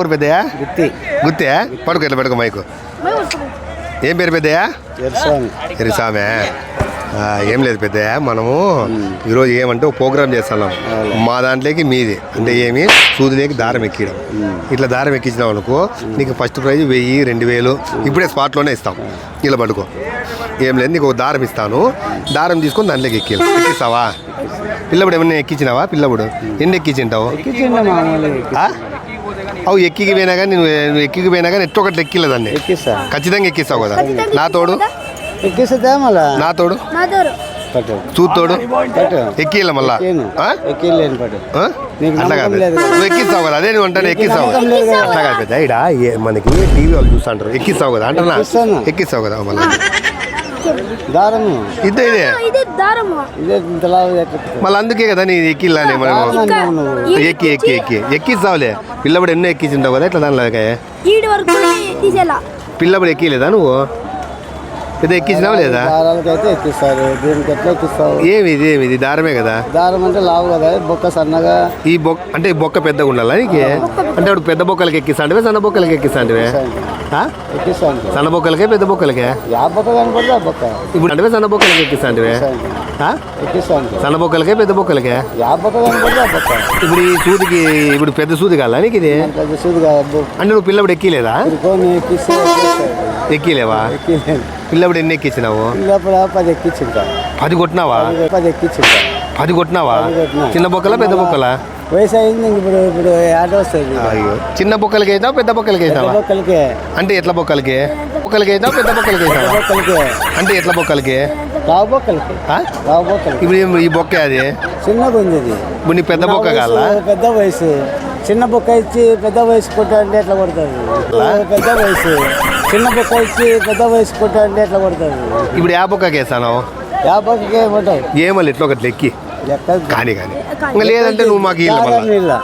ఊరు పెద్దయా గుత్తి. పడుకో ఇట్లా పడుకో మైకు. ఏం పేరు పెద్దయా ఎర్సామి ఏం లేదు పెద్దయ్య మనము ఈరోజు ఏమంటే ఒక ప్రోగ్రామ్ చేస్తున్నాం. మా దాంట్లోకి మీది. అంటే ఏమి? సూదిలోకి దారం ఎక్కియడం. ఇట్లా దారం ఎక్కించినావు అనుకో నీకు ఫస్ట్ ప్రైజ్ వెయ్యి రెండు వేలు. ఇప్పుడే స్పాట్లోనే ఇస్తాం. ఇలా పడుకో. ఏం లేదు నీకు ఒక దారం ఇస్తాను. దారం తీసుకొని దాంట్లోకి ఎక్కి ఎక్కిస్తావా? పిల్లప్పుడు ఏమన్నా ఎక్కించినావా? పిల్లప్పుడు ఎన్ని ఎక్కించింటావు? అవు ఎక్కికి పోయినా కానీ నువ్వు ఎక్కికి పోయినా కానీ ఎట్టొకటి ఒకటి ఎక్కిలేదాన్ని ఎక్కిస్తా. ఖచ్చితంగా ఎక్కిస్తావు కదా. నా తోడు? మళ్ళా? నా తోడు? చూతోడు ఎక్కిల మళ్ళా. అట్లా కాదు. నువ్వు ఎక్కిస్తావు కదా? అదే నువ్వు అంటాను ఎక్కిస్తావు. అట్లా కాదు పెద్ద. ఇడ మనకి టీవీ వాళ్ళు చూస్తుంటారు ఎక్కిస్తావు కదా? అంటున్నా. ఎక్కిస్తావు కదా మళ్ళీ? దారము. ఇదే ఇదే. ఇది దారము. ఇదే ఇంతలా మళ్ళీ అందుకే కదా నీ ఎక్కిల్లానే ఇంకా ఎక్కి ఎక్కి ఎక్కి. ఎక్కిస్తావులే. పిల్లబడి ఎన్నో ఎక్కించుంటావు కదా ఇట్లా దానిలో ఈడి వరకు తీసేలా పిల్లబడి ఎక్కిలేదా నువ్వు? పెద్ద ఎక్కించినావు లేదా? దారాలకైతే ఎక్కిస్తారు. దీనికి ఎట్లా ఎక్కిస్తావు ఏమి ఇది? ఏమి ఇది? దారమే కదా? దారం అంటే లావు కదా. బొక్క సన్నగా ఈ బొక్క అంటే బొక్క పెద్దగా ఉండాలా నీకు? అంటే ఇప్పుడు పెద్ద బొక్కలకి ఎక్కిస్తాంటివే సన్న బొక్కలకి ఎక్కిస్తాంటివే? ఎక్కిస్తాను సన్న బొక్కలకే పెద్ద బొక్కలకే? యా బొక్క కనపడితే ఆ బొక్క. ఇప్పుడు అంటే సన్న బొక్కలకి ఎక్కిస్తాంటివే? ఎక్కిస్తాను సన్న బొక్కలకే పెద్ద బొక్కలకే? యా బొక్క కనపడితే ఆ బొక్క. ఇప్పుడు ఈ సూదికి ఇప్పుడు పెద్ద సూది కాదా నీకు ఇది? పెద్ద సూదిగా అంటే నువ్వు పిల్లప్పుడు ఎక్కిలేదా? ఎక్కిలేవా? ఎక్కిలేను పిల్లప్పుడు ఎన్ని ఎక్కించినావు? పిల్లప్పుడు పది ఎక్కించుంటా పది కొట్టినావా? పది ఎక్కించుంటా పది కొట్టినావా. చిన్న బొక్కల పెద్ద బొక్కల? వయసు అయింది ఇంక ఇప్పుడు ఇప్పుడు ఆట వస్తుంది అయ్యో. చిన్న బొక్కలకి వేసినావు పెద్ద బొక్కలకి వేసినావా? ఒక్కరికే అంటే ఎట్ల బొక్కలకి? బొక్కలకి. వేసినావు పెద్ద బొక్కలకి వేసినావా? ఒక్కరికే అంటే ఎట్ల బొక్కలకి? రావు బొక్కలకి. ఆ? రావు బొక్కలకి. ఇప్పుడు ఈ బొక్క అది? చిన్నగా ఉంది ఇది. ఇప్పుడు నీ పెద్ద బొక్క వయసు పెద్ద వయసు. చిన్న బొక్క ఇచ్చి పెద్ద వయసు కొట్టా అంటే ఎట్లా కొడుతుంది పెద్ద వయసు. చిన్న బొక్క ఇచ్చి పెద్ద వయసు కొట్టా అంటే ఎట్లా కొడుతుంది ఇప్పుడు ఆ బొక్కకి వేసాను యా బొక్కకి ఏమంటావు ఏమల్లి ఇట్లా ఒకటి ఎక్కి లెక్క కానీ కానీ. ఇంకా లేదంటే నువ్వు మాకు ఇల్లు మళ్ళా.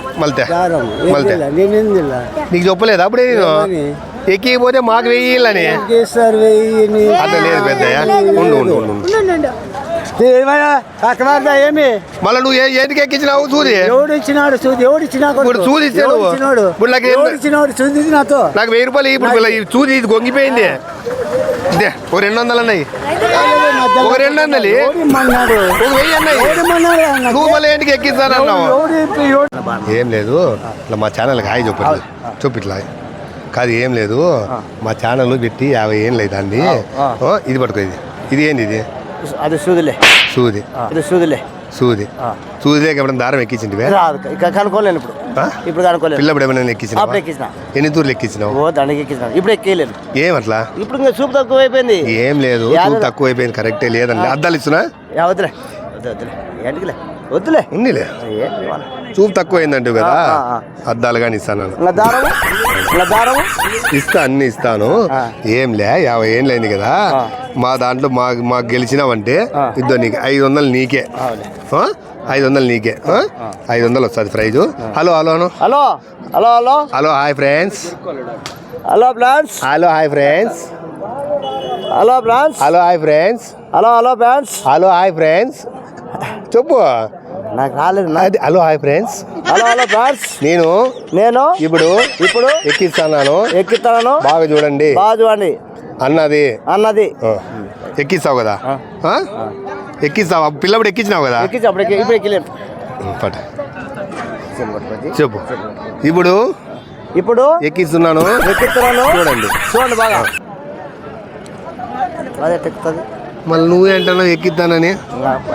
మళ్ళీ. నీకు చెప్పలేదు అప్పుడే నేను? ఎక్కిపోతే మాకు వెయ్యి అట్లా లేదు పెద్దయ్య. ఉండు ఉండు ఉండు. ఉండు. ఉండు ఏమైనా అక్కడ ఏమి? మళ్ళీ నువ్వు ఏ- ఏంటికి ఎక్కించినావు చూది ఎవడు ఇచ్చినాడు చూది ఎవడు ఇచ్చినా ఇప్పుడు ఇచ్చాడు. ఇప్పుడు నాకు ఎవడు ఇచ్చినాడు చూది నాతో? నాకు వెయ్యి రూపాయలు ఇప్పుడు చూది ఇది గొంగిపోయింది. ఇదే ఓ రెండు వందలు అన్నాయి. ఒక రెండు వందలు ఒక వెయ్యి అన్నాయి? నువ్వు మళ్ళీ ఏంటికి ఎక్కిస్తానన్నావు? ఏం లేదు. ఇట్లా మా ఛానల్కి హాయ్ చెప్పు చెప్పు ఇట్లా. కాదు ఏం లేదు. మా ఛానల్ పెట్టి యాభై ఏం లేదు దాన్ని. ఓ, ఇది పట్టుకో ఇది. ఇది ఏంది ఇది? అది సూదిలే సూది అది సూదిలే సూది సూదిలేక ఎప్పుడైనా దారం ఎక్కించింటివే రాదు ఇక కనుక్కోలేను ఇప్పుడు? ఇప్పుడు కనుక్కోలేను పిల్లప్పుడు ఏమైనా ఎక్కించినావా అప్పుడు ఎక్కించిన ఎన్ని తూర్లు ఎక్కించినావు ఓ దానికి ఎక్కించిన ఇప్పుడు ఎక్కేయలేను ఏమట్లా ఇప్పుడు ఇంకా చూపు తక్కువ అయిపోయింది ఏం లేదు తక్కువ అయిపోయింది కరెక్టే లేదండి అద్దాలు వద్దులే వద్దు వద్దులే. ఏంటికిలే? వద్దులే. ఉందిలే ఏం ఇవ్వాలి. చూపు తక్కువ అయిందంటే కదా అద్దాలు కానీ ఇస్తాను ఇస్తా అన్ని ఇస్తాను. ఏంలే యాభై ఏళ్ళు అయింది కదా. మా దాంట్లో మా మాకు గెలిచినావంటే. ఇద్దో నీకు ఐదు వందలు నీకే? ఐదు వందలు నీకే? ఐదు వందలు వస్తుంది prize. Hello hello. Hello hello hello. Hello hi friends. Hello friends hello hi friends. Hello friends hello hi friends. Hello hello friends hello hi friends. చెప్పు. నాకు రాలేదు నా అది hello hi friends. Hello hello friends నేను నేను ఇప్పుడు ఇప్పుడు ఎక్కిస్తాను ఎక్కిస్తాను బాగా చూడండి. బాగా చూడండి. అన్నది. అన్నది. ఎక్కిస్తావు కదా? ఎక్కిస్తావు? పిల్లప్పుడు ఎక్కించినావు కదా? ఎక్కించి అప్పుడు ఎక్కి ఇప్పుడు చెప్పు. ఇప్పుడు ఇప్పుడు ఎక్కిస్తున్నాను. ఎక్కిస్తున్నాను. చూడండి. చూడండి బాగా. అదే ఎక్కుతుంది. మళ్ళీ నువ్వేంటావు ఎక్కిస్తానని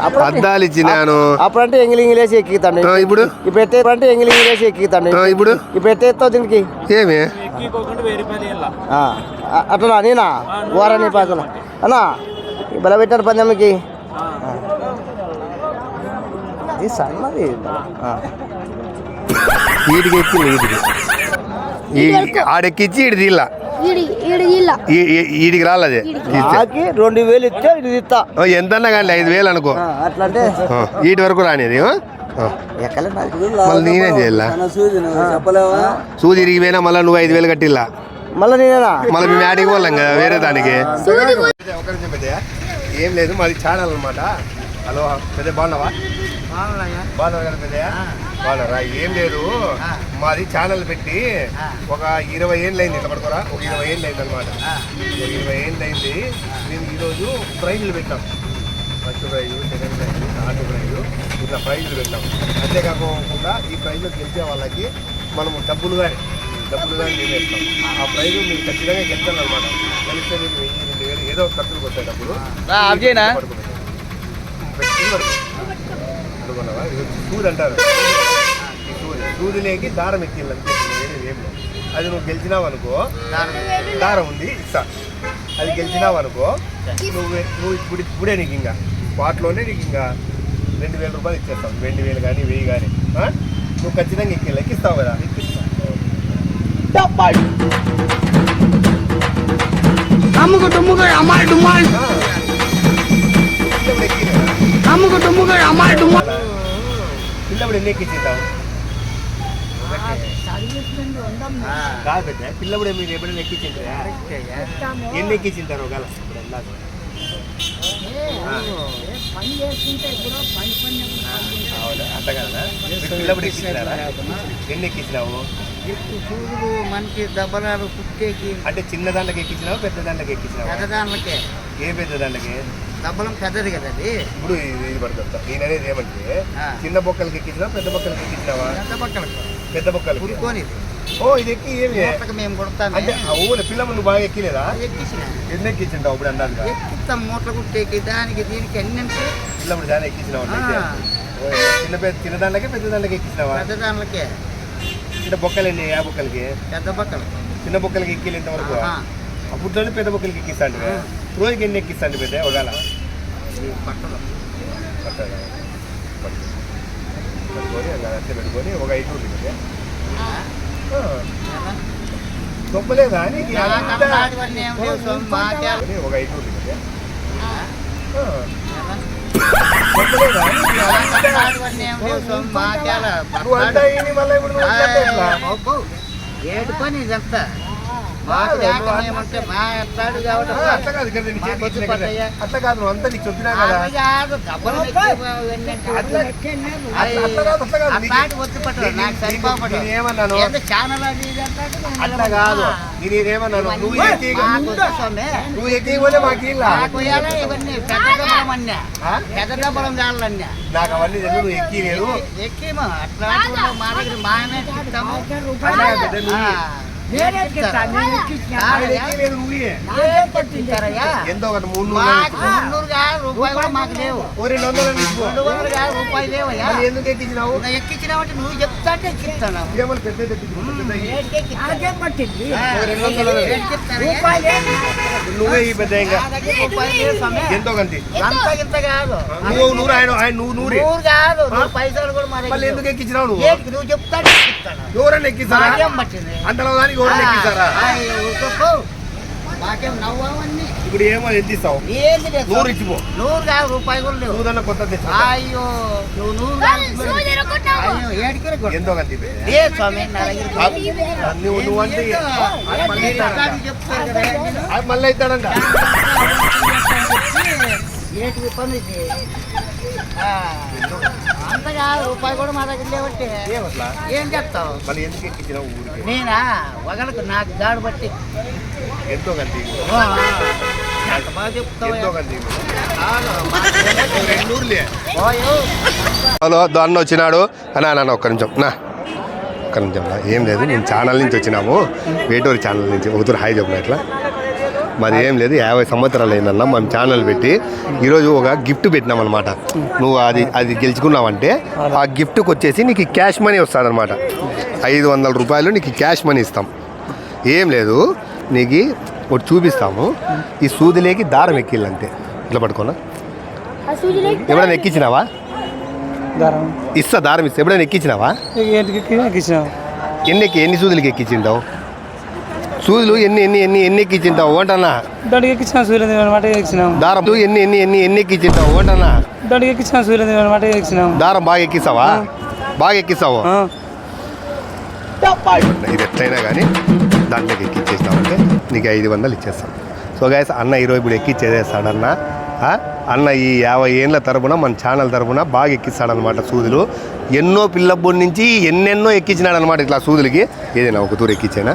అప్పుడు అద్దాలు ఇచ్చినాను అప్పుడంటే ఎంగిలి ఇంగిలేసి ఎక్కితాండి ఆ, ఇప్పుడు? ఇప్పుడు ఎత్తే అంటే ఎంగిలి ఇంగిలేసి ఎక్కితాండి ఆ, ఇప్పుడు? ఇప్పుడు దీనికి? ఏమి? అట్లా నేనా? వారాన్ని పాసన అన్నా బల పెట్టారు పందెమ్మకి ఇది సన్నది. ఆ. వీటికి ఎక్కి వీటికి ఈ ఆడెక్కిచ్చి ఈడి ఇల్ల ఈడికి రాలది? నాకి రెండు వేలు ఇస్తే ఇది ఇస్తా ఎంతన్నా కానీ ఐదు వేలు అనుకో. ఆ, అట్లా అంటే ఆ, ఈటి వరకు రానిది మళ్ళీ నేనేం చేయాలా? సూది ఇరిగిపోయినా మళ్ళీ నువ్వు ఐదు వేలు కట్టిల్లా? మళ్ళీ నేనేనా? మళ్ళీ మేము యాడికి పోలేం కదా వేరే దానికి. ఏం లేదు మాది ఛానల్ అనమాట హలో పెద్ద బాగున్నావా? పెద్దయ్య? బాగున్నారా ఏం లేదు. మాది ఛానల్ పెట్టి ఒక ఇరవై ఏళ్ళు అయింది ఇట్లా పడుకోరా ఒక ఇరవై ఏళ్ళు అయింది అనమాట ఒక ఇరవై ఏళ్ళు అయింది మేము ఈరోజు ప్రైజులు పెట్టాం. First prize second prize third prize ఇట్లా ప్రైజులు పెట్టాం. అంతేకాకుండా ఈ ప్రైజులు గెలిచే వాళ్ళకి మనము డబ్బులు కానీ డబ్బులు కానీ వేస్తాం ఆ ప్రైజు మీకు ఖచ్చితంగా గెలుస్తాను అనమాట గెలిస్తే మీకు వెయ్యి రెండు వేలు ఏదో ఖర్చులకు వస్తాయి డబ్బులు. అబ్జేనా పడుకునే. పెట్టుకుని పడుకో. పడుకున్నావా? ఇది వచ్చి సూది అంటారు. సూది. సూదిలేకి దారం ఎక్కింది అంతే. వేరే ఏం అది నువ్వు గెలిచినావు అనుకో. దారం ఉంది. ఇస్తా. అది గెలిచినావు అనుకో. నువ్వు నువ్వు ఇప్పుడు ఇప్పుడే నీకు ఇంకా. స్పాట్లోనే నీకు ఇంకా రెండు వేల రూపాయలు ఇచ్చేస్తాం. రెండు వేలు కానీ వెయ్యి కానీ? నువ్వు ఖచ్చితంగా ఎక్కి ఎక్కిస్తావు కదా? అమ్ముకు డుమ్ముకు అమ్మాయి డుమ్మాయి. అమ్ముకు డుమ్ముకు అమ్మాయి డుమ్మాయి పిల్లప్పుడు ఎన్ని ఎక్కించేద్దాం కాదు పెద్ద పిల్లప్పుడు మీరు ఎప్పుడైనా ఎక్కించింటారా ఎన్ని ఎక్కించింటారు ఒకవేళ ఇప్పుడు. అవునా అంత కదా పిల్లప్పుడు ఎక్కించినారా? ఎన్ని ఎక్కించినావు? చూడు మనకి దెబ్బలాలు కుట్టేకి అంటే చిన్న దాంట్లోకి ఎక్కించినావు పెద్ద దాంట్లోకి ఎక్కించినావు? పెద్దదానికే ఏ పెద్ద దాంట్లోకి? దెబ్బలం పెద్దది కదా అది. ఇప్పుడు ఇది పడుతుంది నేను అనేది ఏమంటే. చిన్న బొక్కలకి ఎక్కించినావు పెద్ద బొక్కలకి ఎక్కించినావా? పెద్ద పక్కలకు పెద్ద బొక్కలకి. పురుకొని ఓ ఇది ఎక్కి ఏమి మేము కొడతామే. అంటే ఊళ్ళో పిల్లలు నువ్వు బాగా ఎక్కిలేదా? ఎక్కించిన ఎన్ని ఎక్కించుంటావు ఇప్పుడు అందాజుగా ఎక్కిస్తాం మూటలు కుట్టేకి దానికి దీనికి అన్ని అంటే. పిల్లప్పుడు దాని ఎక్కించినావు చిన్న పెద్ద చిన్న దాంట్లోకి పెద్ద దాంట్లోకి ఎక్కించినావా? పెద్దదానికే చిన్న బొక్కలు ఎన్ని ఆ బొక్కలకి? పెద్ద పక్కలు చిన్న బొక్కలకి ఎక్కిలు ఇంతవరకు? అప్పుడులోనే పెద్ద బొక్కలకి ఎక్కిస్తాను ఆ. రోజుకి ఎన్ని ఎక్కిస్తాను పెద్ద? ఒకవేళ. పట్టుకొని అలా అట్లా పెట్టుకొని ఒక ఐదు ఆ. గొప్పలేదా నీకు ఒక ఐదు? నువ్వు అంతా మళ్ళీ ఇప్పుడు ఇట్లా మాకు లేక మేమంటే మా ఎట్లాడు కాబట్టి ఆ, అట్లా కాదు కదా నీ చేతికి మాకు ఇచ్చినా కదా. పట్టయ్యా. అట్లా కాదు నువ్వు అంతా నీకు చెప్పినా కదా. అది కాదు డబ్బులు పెట్టి ఇవన్నీ అంటే అట్లా అది అట్లా కాదు, అట్లా కాదు. నీకు- అట్లాంటి వచ్చి పట్టదు నాకు నీకు- సరిపోపడు నేను ఏమన్నాను? ఏందో ఛానల్ అది ఇది అంటాడు నేను అట్లా కాదు. నేను ఇదేమన్నాను నువ్వు ఎక్కి మాకు వద్దు స్వామి. నువ్వు ఎక్కి పోతే మాకు ఇలా నాకు ఇవాళ ఇవన్నీ. పెద్ద డబ్బలం అన్నా. ఆ? పెద్ద డబ్బలం చాలన్నా నాకు అవన్నీ తెలుసు నువ్వు ఎక్కి లేదు ఎక్కేమో అట్లాంటి వాళ్ళు మా దగ్గర అలా పెద్ద నువ్వు ఎంతో ఒక మూడు రెండు వందలు రూపాయలు లేవయ్యా? ఎందుకు ఎక్కించినావు? నువ్వు ఎక్కించినావంటే నువ్వు చెప్తా అంటే ఎక్కిస్తాను ఏమన్నా పెద్ద ఎక్కించు పట్టింది ఒక రెండు వందలు నువ్వే ఈ పెద్ద ఇంకా. ఎంతో కంటి. అంత ఇంత కాదు. నువ్వు నూరు ఆయన ఆయన నువ్వు నూరి. నూరు కాదు పైసలు కూడా మా దగ్గర మళ్ళీ ఎందుకు ఎక్కించినావు నువ్వు? నువ్వు ఎక్కిస్తాను అంతలో దానికి ఎవరన్నా ఎక్కిస్తారా? ఇప్పుడు ఏమో ఎంత ఇస్తావు ఏంది లేదు నూరు ఇచ్చిపో. నూరు కాదు రూపాయి కూడా లేవు. నువ్వు కొత్త అయ్యో నువ్వు నూరు అయ్యో ఏడికి. ఎంతో. ఏ స్వామి నువ్వు అంటే అది మళ్ళీ ఇస్తాడంట. ఇది? ఆ, అంత కాదు రూపాయి కూడా మా దగ్గర లేవట్టే ఏమట్లా ఏం చెప్తావు నేనా? ఒకళ్ళకు నాకు దాడి బట్టి ఎంతో కంటి హలో అన్న వచ్చినాడు. అన్నా నాన్న ఒక్క నిమిషం. నా ఒక్క నిమిషం నా. ఏం లేదు నేను ఛానల్ నుంచి వచ్చినాము. వేటూరు ఛానల్ నుంచి. ఒకరు హాయ్ చెప్పిన ఇట్లా. మాది ఏం లేదు యాభై సంవత్సరాలు అయిందన్న మేము ఛానల్ పెట్టి ఈరోజు ఒక గిఫ్ట్ పెట్టినాం అనమాట నువ్వు అది అది గెలుచుకున్నావంటే ఆ గిఫ్ట్కి వచ్చేసి నీకు క్యాష్ మనీ వస్తుందన్నమాట. ఐదు వందల రూపాయలు నీకు క్యాష్ మనీ ఇస్తాం. ఏం లేదు నీకు ఒకటి చూపిస్తాము. ఈ సూదిలేకి దారం ఎక్కిళ్ళంతే ఇట్లా పట్టుకోనా? ఎప్పుడైనా ఎక్కించినావా దారం. ఇస్తా దారం ఇస్తా. ఎప్పుడైనా ఎక్కించినావా ఎన్ని ఎన్ని సూదులకి ఎక్కించింటావు సూదులు ఎన్ని ఎన్ని ఎన్ని ఎన్ని ఎక్కించింటావు ఓంటన్నా దానికి ఎక్కించాం సూర్యదేవి అనమాట ఎక్కించినాం దారం ఎన్ని ఎన్ని ఎన్ని ఎన్ని ఎక్కించింటావు ఓంటన్నా దానికి ఎక్కించాం సూర్యదేవి అనమాట ఎక్కించినాం దారం బాగా ఎక్కిస్తావా? బాగా ఎక్కిస్తావు. ఇది ఎట్లయినా కానీ దాంట్లోకి ఎక్కిచ్చేసినావంటే నీకు ఐదు వందలు ఇచ్చేస్తాం. సో గాయస్ అన్న ఈరోజు ఇప్పుడు ఎక్కిచ్చేసేస్తాడన్న? అన్న ఈ యాభై ఏళ్ళ తరపున మన ఛానల్ తరపున బాగా ఎక్కిస్తాడనమాట సూదులు. ఎన్నో పిల్లబ్బుడి నుంచి ఎన్నెన్నో ఎక్కించినాడు అనమాట ఇట్లా సూదులకి. ఏదైనా ఒక తూరు ఎక్కించానా?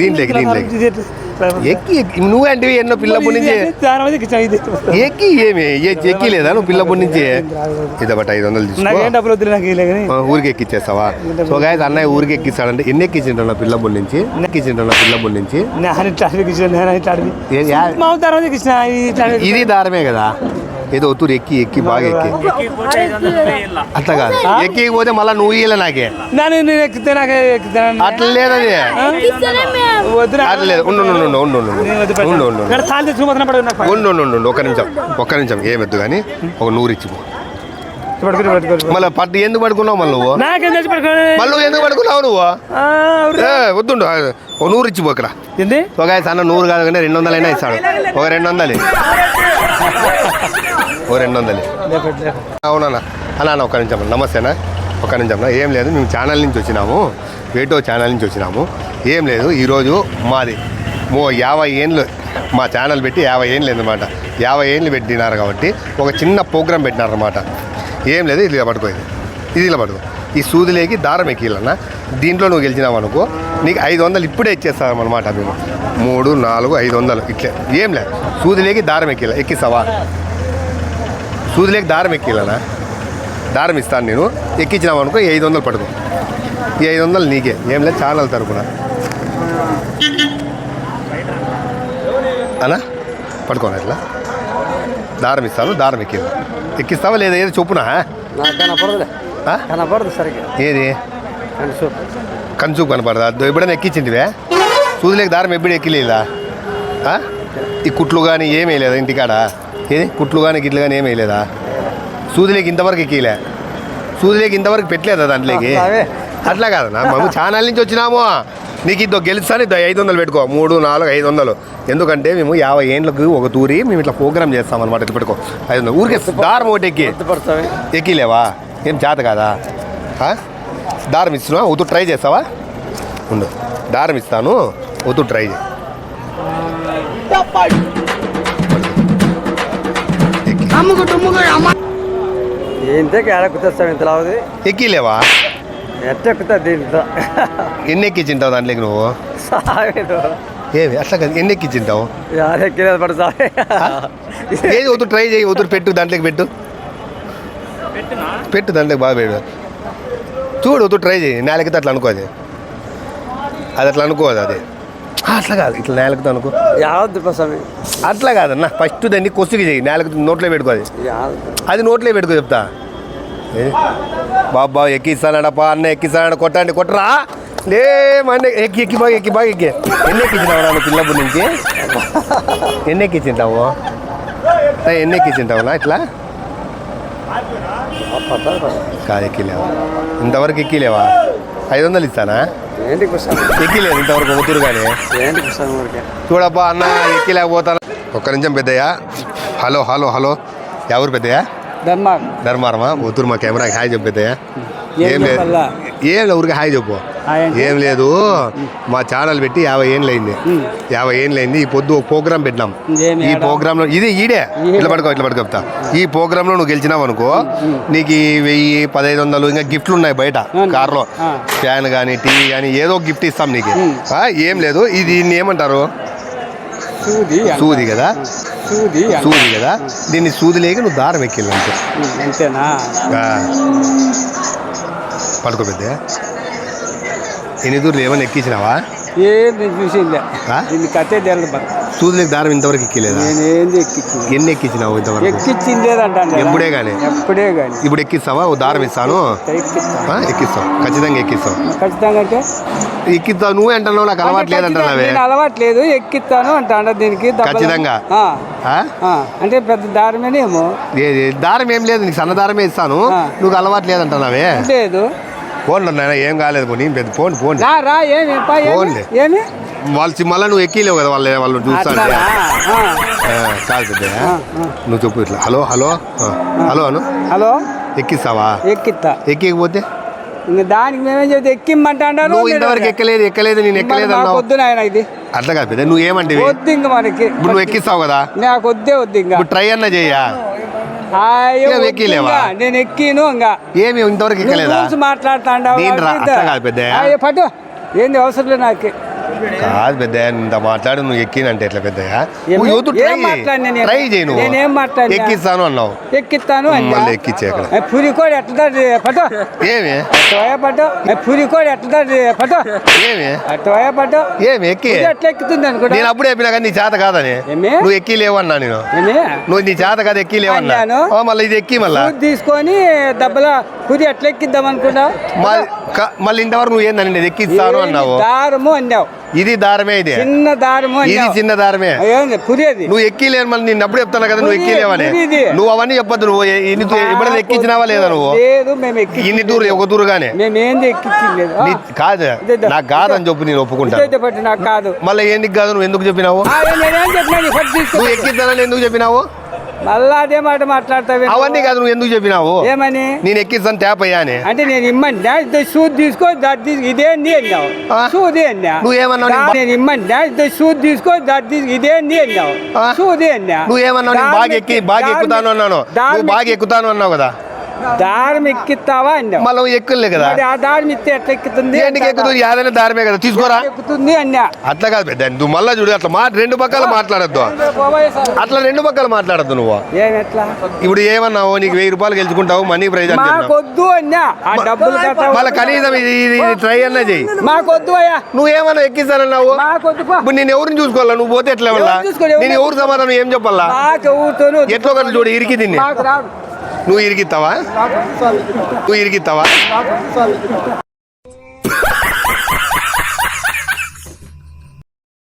దీంట్లోకి, దీంట్లోకి. ఎక్కి నువ్వే అంటే ఎన్నో పిల్లబ్బుడి నుంచి ఎక్కి ఏమి? ఏ- ఎక్కి లేదా? నువ్వు పిల్లబ్బుడి నుంచి ఇదే బట్ ఐదు వందలు తీసుకో. ఊరికి ఎక్కిచ్చేస్తావా? సో గాయస్ అన్నయ్య ఊరికి ఎక్కిస్తాడంటే ఎన్ని నుంచి ఎన్ని ఎక్కించింటావు పిల్లబ్బుడి నుంచి ఎక్కించిన ఇది ఇట్లాంటివి. ఇది దారమే కదా. ఏదో ఒత్తురు ఎక్కి ఎక్కి బాగా ఎక్కి అట్లా కాదు. ఎక్కి పోతే మళ్ళీ నువ్వు ఇయ్యలే నాకే. నేను ఎక్కితే నాకే అట్లా లేదది. అట్లా లేదు. ఉండు ఉండు ఉండు ఉండు ఉండు. ఉండు ఉండు ఉండు. ఒక్క నిమిషం ఒక్క నిమిషం. ఏమెద్దు కానీ ఒక నూరు ఇచ్చిపో మళ్ళీ పట్టు ఎందుకు పడుకున్నావు మళ్ళీ నువ్వు? మళ్ళీ నువ్వు ఎందుకు పడుకున్నావు నువ్వు? వద్దుండు. ఒక నూరు ఇచ్చిపో ఇక్కడ. ఒక అన్న నూరు కాదు కానీ రెండు వందలైనా ఇస్తాడు. ఒక రెండు వందలు ఓ రెండు వందలు. అవునా లేపట్టు. అవునన్నా అన్న ఒక్క నిమిషం నమస్తేనా ఒక్క నిమిషం ఏం లేదు మేము ఛానల్ నుంచి వచ్చినాము. వేటో ఛానల్ నుంచి వచ్చినాము. ఏం లేదు ఈరోజు మాది మో యాభై ఏండ్లు మా ఛానల్ పెట్టి యాభై ఏండ్లు అనమాట యాభై ఏండ్లు పెట్టినారు కాబట్టి ఒక చిన్న ప్రోగ్రామ్ పెట్టినారనమాట ఏం లేదు ఇది ఇలా పట్టుకోయింది ఇది ఇలా పట్టుకో. ఈ సూదిలేకి దారం ఎక్కిలన్న దీంట్లో నువ్వు గెలిచినావు అనుకో నీకు ఐదు వందలు ఇప్పుడే ఇచ్చేస్తాం అనమాట మేము. మూడు నాలుగు ఐదు వందలు ఇట్లే. ఏం లేదు. సూదిలేకి దారం ఎక్కిల ఎక్కిస్తావా? సూదిలేకి దారం ఎక్కిలనా దారం ఇస్తాను నేను. ఎక్కించినావు అనుకో ఐదు వందలు పడుకో. ఈ ఐదు వందలు నీకే. ఏం లేదు ఛానల్ తరపున. అనా పడుకోను ఇట్లా? దారం ఇస్తాను దారం ఎక్కి ఎక్కిస్తావా లేదా ఏదో చొప్పునా? ఆ? కనపడదు సరిగ్గా. ఏది? కంచు కనపడదా? ఎప్పుడైనా ఎక్కించింటివే? సూదిలేకి దారం ఎప్పుడు ఎక్కిలేదా? ఈ కుట్లు కానీ ఏమీ లేదా ఇంటికాడ? ఏది కుట్లు కానీ గిట్లు కానీ ఏమీ లేదా సూదిలేకి ఇంతవరకు ఎక్కిలే సూదిలేకి ఇంతవరకు పెట్టలేదా దాంట్లోకి. అట్లా కాదన్నా మేము ఛానల్ నుంచి వచ్చినాము. నీకు ఇద్దో గెలుస్తాను ఇద్దో ఐదు వందలు పెట్టుకో. మూడు నాలుగు ఐదు వందలు. ఎందుకంటే మేము యాభై ఏండ్లకు ఒక తూరి మేము ఇట్లా ప్రోగ్రామ్ చేస్తాం అనమాట ఇట్లా పెట్టుకో. ఐదు వందలు. ఊరికే దారం ఒకటి ఎక్కి. ఎక్కిలేవా? ఏం చేత కాదా? ఆ? దారం ఇస్తున్నా వద్దు ట్రై చేస్తావా? ఉండు. దారం ఇస్తాను. వద్దు ట్రై చేయి ఎక్కి. ఏంటే ఆడకుతావు ఇంత లావుది ఎక్కిలేవా? ఎట్ట ఎక్కుతా దీంతో ఎన్ని ఎక్కించింటావు దాంట్లోకి నువ్వు? సాగేదు ఏమి? అట్లా కాదు ఎన్ని ఎక్కించింటావు ఎక్కిలేదు పడతావే ఏది వద్దు ట్రై చేయి వద్దు పెట్టు దాంట్లోకి పెట్టు. పెట్టు దాంట్లోకి బాగా పెట్టు. చూడు వద్దు ట్రై చేయి. నేలకితే అట్లా అనుకోది అది అట్లా అనుకోదు అది. అట్లా కాదు. ఇట్లా నేలకితో అనుకో యావద్దు అట్లా కాదన్న. ఫస్ట్ దాన్ని కొసుగు చేయి. నేలకు నోట్లో పెట్టుకో అది. అది నోట్లో పెట్టుకో చెప్తా. ఏ? బాబా ఎక్కిస్తానడపా అన్న ఎక్కిస్తానడ కొట్టండి కొట్టరా. లే మన ఎక్కి ఎక్కి బాగా ఎక్కి బాగా ఎక్కి. ఎన్ని ఎక్కించినావు నాన్న పిల్లబ్బు నుంచి? ఎన్ని ఎక్కించింటావు ఎన్ని ఎక్కించింటావు నా ఇట్లా? కాదు ఎక్కిలేవా? ఇంతవరకు ఎక్కిలేవా? ఐదు వందలు ఇస్తానా? ఏంటి ఎక్కిలేదు ఇంతవరకు ఒత్తురు కానీ ఏంటి చూడబ్బా అన్న ఎక్కిలేకపోతాను. ఒక్క నిమిషం పెద్దయ్యా. Hello hello hello. ఎవరు పెద్దయ్యా? ధర్మారమా? ఒత్తురు మా కెమెరాకి హాయ్ చెప్పు పెద్దయ్యా. ఏం లేదు? ఏం ఊరికి హాయ్ చెప్పు? ఏం లేదు. మా ఛానల్ పెట్టి యాభై ఏళ్ళు అయింది. యాభై ఏళ్ళు అయింది. ఈ పొద్దు ఒక ప్రోగ్రామ్ పెట్టినాం. ఈ? ప్రోగ్రామ్లో ఇది ఈడే. ఇట్లా పడుకో ఇట్లా పడుకో చెప్తా. ఈ ప్రోగ్రామ్లో నువ్వు గెలిచినావు అనుకో నీకు ఈ వెయ్యి పదహైదు వందలు ఇంకా గిఫ్ట్లు ఉన్నాయి బయట. కార్లో. ఫ్యాన్ కానీ టీవీ కానీ ఏదో గిఫ్ట్ ఇస్తాం నీకు. ఏం లేదు. ఇది దీన్ని ఏమంటారు? సూది కదా? సూది కదా? దీన్ని సూది లేక నువ్వు దారం ఎక్కిల్లు అంతే ఉమ్, అంతేనా ఆ. పడుకో పెద్ద ఎన్ని దూరం ఏమైనా ఎక్కించినావా? ఏం నేను చూసిందే ఆ? దీన్ని కథే. సూదులకు దారం ఇంతవరకు ఎక్కిలేదా? ఎక్కించింది? ఎన్ని ఎక్కించినావు ఇంతవరకు? ఎక్కించిందేదంట ఎప్పుడే గానీ? ఎప్పుడే కానీ ఇప్పుడు ఎక్కిస్తావా? ఓ దారం ఇస్తాను? ఎక్కిస్తావు. ఖచ్చితంగా ఎక్కిస్తావు. ఖచ్చితంగా అంటే? ఎక్కిస్తావు. నువ్వే అంటున్నావు నాకు అలవాటు లేదంటున్నావే. నేను అలవాట్లేదు ఎక్కిస్తాను అంట దీనికి ఖచ్చితంగా? అంటే పెద్ద దారమేనేమో? దారం ఏం లేదు. నీకు సన్న దారమే ఇస్తాను. నువ్వు అలవాటు లేదంటున్నావే. లేదు. ఫోన్ నాయన ఏం కాలేదు పోనీ పెద్ద ఫోన్ ఫోన్ రా రా ఏమి? పా, ఏమి? వాళ్ళు మళ్ళీ నువ్వు ఎక్కిలేవు కదా వాళ్ళు వాళ్ళు చూస్తా అట్లానా? ఆ, కాదు పెద్ద. నువ్వు చెప్పు ఇట్లా. Hello hello? ఆ, హలో అను. హలో? ఎక్కిస్తావా? ఎక్కిస్తా ఎక్కిపోతే ఇంక దానికి మేమేం చెప్తే ఎక్కిమ్మంటాడు నువ్వు ఇంతవరకు ఎక్కలేదు ఎక్కలేదు నేను ఎక్కలేదు అన్నావు. పొద్దున ఆయన ఇది. అట్లా కాదు పెద్ద నువ్వు ఏమంటివి? వద్దు ఇంక మనకి. ఇప్పుడు నువ్వు ఎక్కిస్తావు కదా? నాకు వద్దే వద్దు ఇంకా. ఇప్పుడు ట్రై అన్న చెయ్యా. నేను ఎక్కిను ఇంకా. ఏమి ఇంతవరకు ఎక్కలేదా? పట్టు. ఏంది అవసరం లేదు నాకు. కాదు పెద్ద ఇంత మాట్లాడు నువ్వు ఎక్కినంటే ఎట్లా పెద్ద ఏం- నువ్వు యూత్ ఏం ట్రై మాట్లాడినా నేను? ట్రై చేయి నువ్వు. నేనేం మాట్లాడినా? ఎక్కిస్తాను అన్నావు. ఎక్కిస్తాను అన్నా. మళ్ళీ ఎక్కిచ్చే అక్కడ. ఏ, పురికోడు ఎట్లది పట్టు. ఏమి? అట్టోయ పట్టు. ఏ, పురికోడు ఎట్లది పట్టు. ఏమి? అట్టోయ పట్టు. ఏమి ఎక్కి? ఇది ఎట్లా ఎక్కుతుంది అనుకుంటా నేను అప్పుడే చెప్పినా కానీ నీ చేత కాదని. ఏమి? నువ్వు ఎక్కి లేవన్నా నేను. ఏమి? నువ్వు నీ చేత కాదు ఎక్కి లేవన్నా. అన్నాను. ఓ, మళ్ళీ ఇది ఎక్కి మళ్ళా. తీసుకొని దెబ్బల పురి ఎట్లా ఎక్కిద్దాం క- మళ్ళీ ఇంతవరకు నువ్వు ఏందని నేను ఎక్కిస్తాను అన్నావు. దారము అన్నావు. ఇది దారమే ఇది. చిన్న దారము ఇది చిన్న దారమే. పురేది నువ్వు ఎక్కిలేను మళ్ళీ నేను అప్పుడు చెప్తాను కదా నువ్వు ఎక్కిలేవని. నువ్వు అవన్నీ చెప్పొద్దు నువ్వు. ఎప్పుడైనా ఎక్కించినావా లేదా నువ్వు? లేదు మేము ఎక్కి ఇన్ని దూరు ఒక దూరుగానే. మేము ఏంది ఎక్కించలేదు కాదు నాకు కాదని చెప్పు నేను ఒప్పుకుంటాను. నాకు కాదు. మళ్ళీ ఎందుకు కాదు నువ్వు ఎందుకు చెప్పినావు? నువ్వు ఎక్కిస్తానని ఎందుకు చెప్పినావు? మళ్ళా అదే మాట మాట్లాడతావు అవన్నీ కాదు నువ్వు ఎందుకు చెప్పినావు? ఏమని? నేను ఎక్కిస్తాను ట్యాప్ అయ్యా అని అంటే నేను ఇమ్మంటా ఇది షూట్ తీసుకో దాన్ని తీసుకో ఇదేంది అన్నావు. ఆ? సూది అన్నా. నువ్వేమన్నావు? దా- నేను ఇమ్మంటా ఇది షూట్ తీసుకో దాన్ని తీసుకో ఇదేంది అన్నావు. ఆ? సూది అన్నా. నువ్వు ఏమన్నావు? నేను బాగా ఎక్కి బాగా ఎక్కుతాను అన్నాను. నువ్వు బాగా ఎక్కుతాను అన్నావు కదా. దారం ఎక్కిస్తావా మళ్ళీ నువ్వు ఎక్కులే కదా. మరి ఆ దారం ఇస్తే ఎట్లా ఎక్కుతుంది ఏంటికి ఎక్కుతుంది? యాదైనా దారమే కదా. తీసుకోరా? ఎక్కుతుంది అన్నా? అట్లా కాదు పెద్ద నువ్వు మళ్ళీ చూడు అట్లా మా రెండు పక్కల మాట్లాడద్దు. అట్లా రెండు పక్కల మాట్లాడద్దు నువ్వు. ఏం ఎట్లా? ఇప్పుడు ఏమన్నావు? నీకు వెయ్యి రూపాయలు గెలుచుకుంటావు మనీ ప్రైజ్ మాకొద్దు అన్నా. ఆ డబ్బులు మళ్ళీ కనీసం ఇది ఇది ట్రై అన్నా చెయ్యి. మాకొద్దు అయ్యా. నువ్వేమన్నా ఎక్కిస్తానన్నావు? మాకొద్దు పో. ఇప్పుడు నేను ఎవరిని చూసుకోవాలా? నువ్వు పోతే ఎట్లా ఎవరిని చూసుకోవాలి? నేను ఎవరు సమాధానం ఏం చెప్పాలా? ఎట్లా ఒకటి చూడు ఇరికి తిన్ని మాకు రాదు. నువ్వు ఇరికిస్తావా నువ్వు ఇరికిస్తావా